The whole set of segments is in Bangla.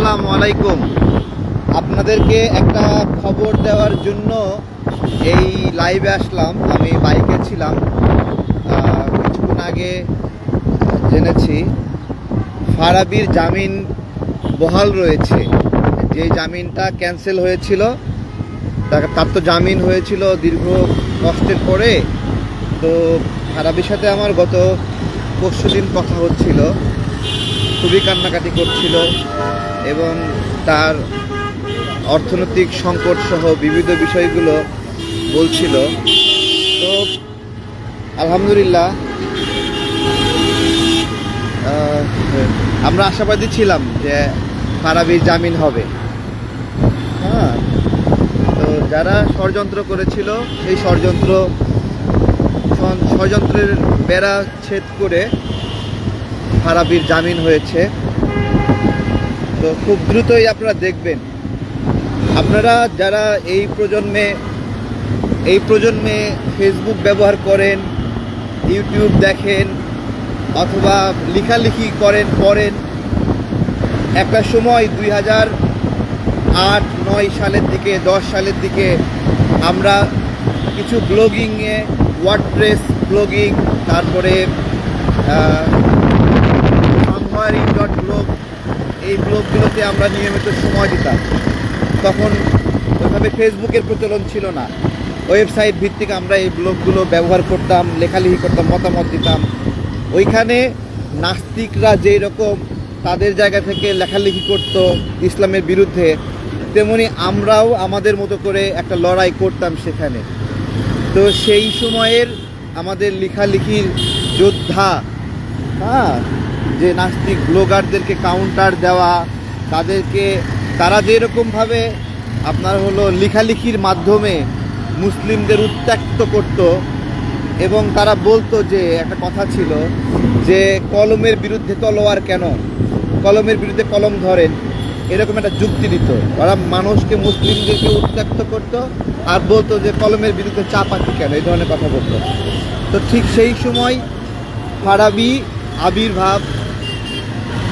আসসালামু আলাইকুম। আপনাদেরকে একটা খবর দেওয়ার জন্য এই লাইভে আসলাম। আমি বাইকে ছিলাম। কিছুক্ষণ আগে জেনেছি, ফারাবির জামিন বহাল রয়েছে। যে জামিনটা ক্যান্সেল হয়েছিল, তার তো জামিন হয়েছিল দীর্ঘ কষ্টের পরে। তো ফারাবির সাথে আমার গত পরশু দিন কথা হচ্ছিল। খুবই কান্নাকাটি করছিল এবং তার অর্থনৈতিক সংকট সহ বিবিধ বিষয়গুলো বলছিল। তো আলহামদুলিল্লাহ আমরা আশাবাদী ছিলাম যে ফারাবির জামিন হবে। হ্যাঁ তো যারা ষড়যন্ত্র করেছিল, সেই ষড়যন্ত্র, ষড়যন্ত্রের বেড়া ছেদ করে ফারাবির জামিন হয়েছে। তো খুব দ্রুতই আপনারা দেখবেন। আপনারা যারা এই প্রজন্মে এই প্রজন্মে ফেসবুক ব্যবহার করেন ইউটিউব দেখেন, অথবা লেখালেখি করেন, পড়েন, একটা সময় দুই হাজার আট, নয় সালের দিকে, দশ সালের দিকে আমরা কিছু ব্লগিংয়ে ওয়ার্ডপ্রেস ব্লগিং তারপরে সামহারিং ডট ব্লগ এই ব্লগগুলোতে আমরা নিয়মিত সময় দিতাম। তখন ওইভাবে ফেসবুকের প্রচলন ছিল না। ওয়েবসাইট ভিত্তিক আমরা এই ব্লগগুলো ব্যবহার করতাম, লেখালেখি করতাম, মতামত দিতাম। ওইখানে নাস্তিকরা যেই রকম তাদের জায়গা থেকে লেখালেখি করত ইসলামের বিরুদ্ধে, তেমনি আমরাও আমাদের মতো করে একটা লড়াই করতাম সেখানে। তো সেই সময়ের আমাদের লেখালেখির যোদ্ধা হ্যাঁ যে নাস্তিক ব্লগারদেরকে কাউন্টার দেওয়া, তাদেরকে, তারা যেরকমভাবে আপনার হলো লেখালেখির মাধ্যমে মুসলিমদের উত্ত্যক্ত করত এবং তারা বলতো যে, একটা কথা ছিল যে, কলমের বিরুদ্ধে তলোয়ার কেন? কলমের বিরুদ্ধে কলম ধরেন। এরকম একটা যুক্তি দিত। ওরা মানুষকে, মুসলিমদেরকে উত্ত্যক্ত করত আর বলতো যে, কলমের বিরুদ্ধে চা পাখি কেন? এই ধরনের কথা বলতো। তো ঠিক সেই সময় ফারাবি আবির্ভাব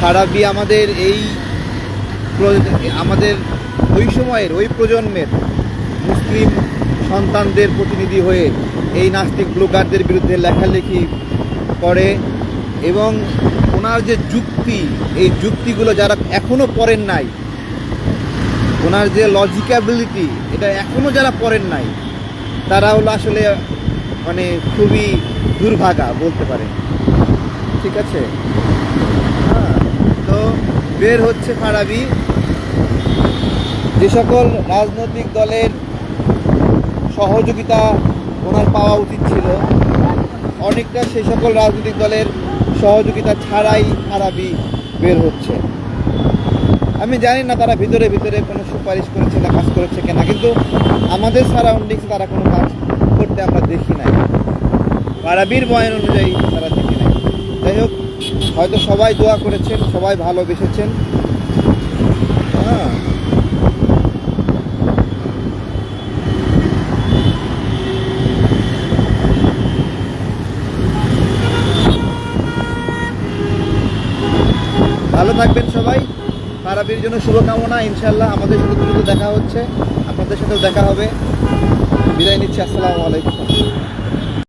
ফারাবি আমাদের এই আমাদের ওই সময়ের, ওই প্রজন্মের মুসলিম সন্তানদের প্রতিনিধি হয়ে এই নাস্তিক ব্লগারদের বিরুদ্ধে লেখালেখি করে এবং ওনার যে যুক্তি, এই যুক্তিগুলো যারা এখনও পড়েন নাই, ওনার যে লজিক্যাবিলিটি এটা এখনও যারা পড়েন নাই, তারা হলো আসলে মানে খুবই দুর্ভাগা বলতে পারে ঠিক আছে? বের হচ্ছে ফারাবি। যে সকল রাজনৈতিক দলের সহযোগিতা ওনার পাওয়া উচিত ছিল, অনেকটা সেই সকল রাজনৈতিক দলের সহযোগিতা ছাড়াই ফারাবি বের হচ্ছে। আমি জানি না তারা ভিতরে ভিতরে কোনো সুপারিশ করেছে না কাজ করেছে কিনা, কিন্তু আমাদের সারাউন্ডিংসে তারা কোনো কাজ করতে আমরা দেখি নাই। ফারাবির বয়ান অনুযায়ী তারা দেখি নাই। যাই হোক হয়তো সবাই দোয়া করেছেন, সবাই ভালোবেসেছেন। হ্যাঁ। ভালো থাকবেন সবাই। ফারাবির জন্য শুভকামনা ইনশাল্লাহ আমাদের সাথে দ্রুত দেখা হচ্ছে। আপনাদের সাথেও দেখা হবে। বিদায় নিচ্ছি, আসসালামু আলাইকুম।